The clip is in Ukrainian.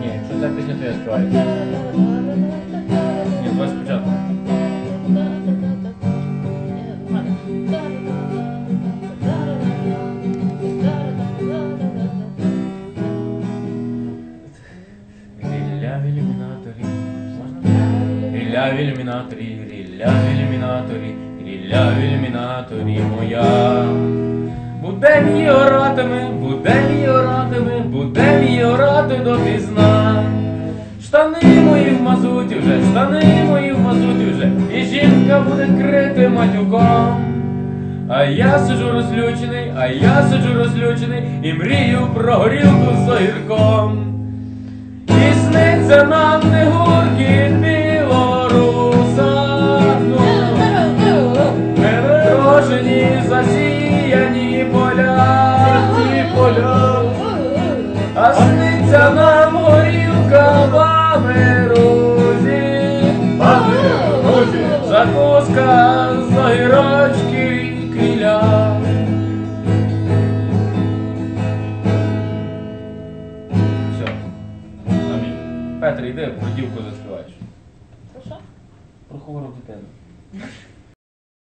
Ні, якщо ця пісня, то я співаю. Ні, давай спочатку. Грилля в ілюмінаторі. Грилля в ілюмінаторі, грилля в ілюмінаторі, Грилля в ілюмінаторі моя. Буде мій оратиме, буде мій оратиме, буде мій орати допізна. Штани мої в мазуті вже, штани мої в мазуті вже, і жінка буде крити матюком. А я сиджу розлючений, а я сиджу розлючений і мрію про горілку з огірком. І сниться нам не поля. А сниться нам горілка в Амерузі. Закуска з огірочки і криля. Все. Амінь. Петр, йди, про дівку заспіваєш. Про що? Про хвору дитину.